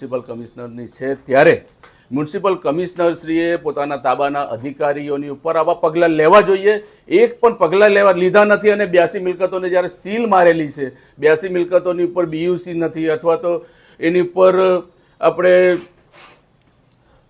Municipal કમિશનરની છે ત્યારે municipal કમિશનરશ્રીએ પોતાના તાબાના અધિકારીઓની ઉપર આવા પગલાં લેવા જોઈએ. એક પણ પગલાં લેવા લીધા નથી અને બ્યાસી મિલકતોને જ્યારે સીલ મારેલી છે, બ્યાસી મિલકતોની ઉપર બીયુસી નથી અથવા તો એની ઉપર આપણે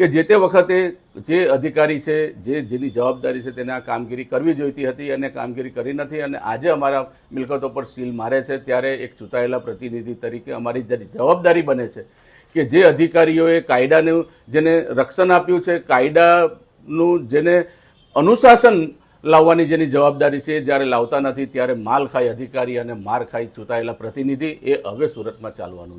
કે જે તે વખતે જે અધિકારી છે, જે જેની જવાબદારી છે તેને આ કામગીરી કરવી જોઈતી હતી અને કામગીરી કરી નથી અને આજે અમારા મિલકતો પર સીલ મારે છે, ત્યારે એક ચૂંટાયેલા પ્રતિનિધિ તરીકે અમારી જવાબદારી બને છે કે જે અધિકારીઓએ કાયદાનું જેને રક્ષણ આપ્યું છે, કાયદાનું જેને અનુશાસન લાવવાની જેની જવાબદારી છે જ્યારે લાવતા નથી, ત્યારે માલ ખાય અધિકારી અને માર ખાઈ ચૂંટાયેલા પ્રતિનિધિ એ હવે સુરતમાં ચાલવાનું